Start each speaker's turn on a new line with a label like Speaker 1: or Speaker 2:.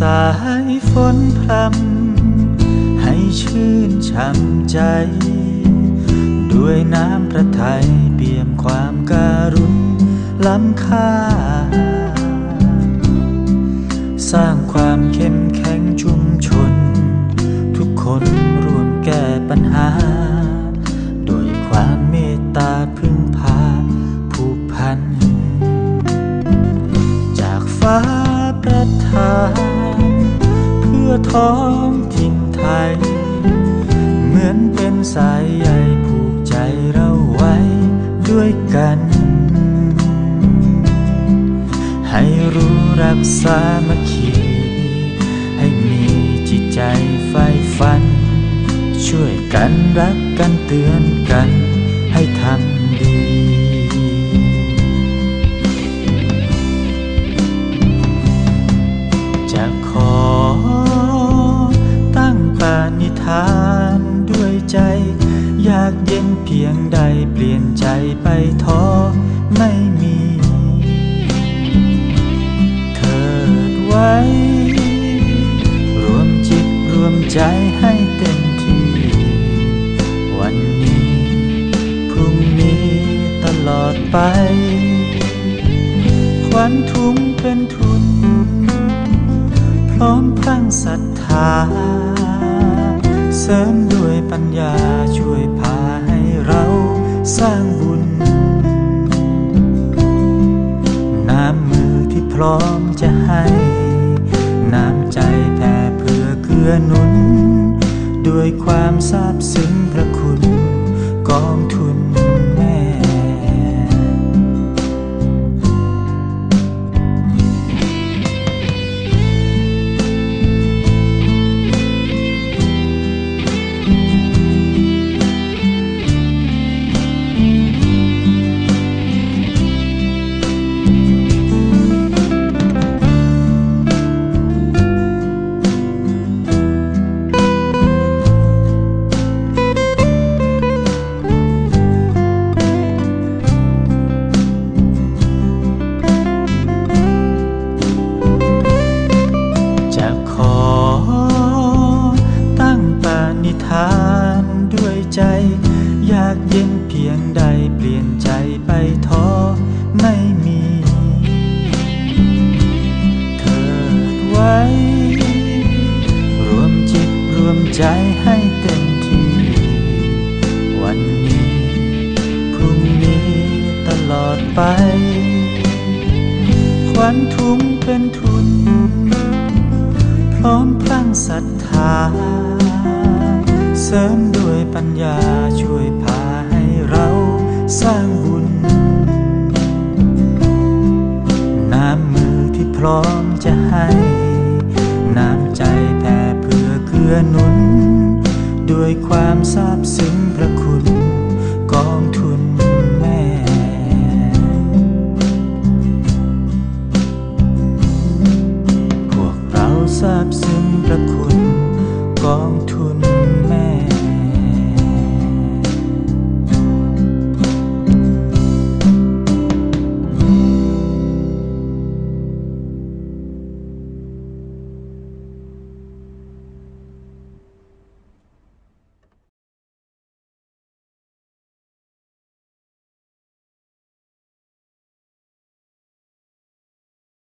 Speaker 1: สายฝนพรำให้ชื่นช่ำใจ ด้วยน้ำพระทัยเปี่ยมความการุณล้ำค่า สร้างความเข้มแข็งชุมชน ทุกคนร่วมแก้ปัญหา โดยความเมตตาพึ่งพาผูกพัน จากฟ้าประทาน เพื่อท้องถิ่นไทย เหมือนเป็นสายใยผูกใจเราไว้ด้วยกัน ให้รู้รักสามัคคีให้มีจิตใจใฝ่ฝัน ช่วยกันรักกันเตือนกัน ปานิธานด้วยใจ อยากเย็นเพียงใดเปลี่ยนใจไปท้อไม่มี เถิดไว้ รวมจิตรวมใจให้เต็มที่ วันนี้ พรุ่งนี้ตลอดไปควันทุ่งเป็นทุน พร้อมพังศรัทธา ริมด้วยปัญญาช่วยพาให้เราสร้างบุญ น้ำมือที่พร้อมจะให้ น้ำใจแผ่เพื่อเกื้อหนุน ด้วยความซาบซึ้งพระคุณ นิธานด้วยใจ อยากเย็นเพียงใดเปลี่ยนใจไปท้อไม่มี เถิดไว้ รวมจิตรวมใจให้เต็มที่ วันนี้ พรุ่งนี้ตลอดไป ควันทุงเป็นทุ สริมด้วยปัญญาช่วยพาให้เราสร้างบุญ น้ำมือที่พร้อมจะให้ น้ำใจแผ่เพื่อเกื้อหนุน ด้วยความซาบซึ้งพระคุณ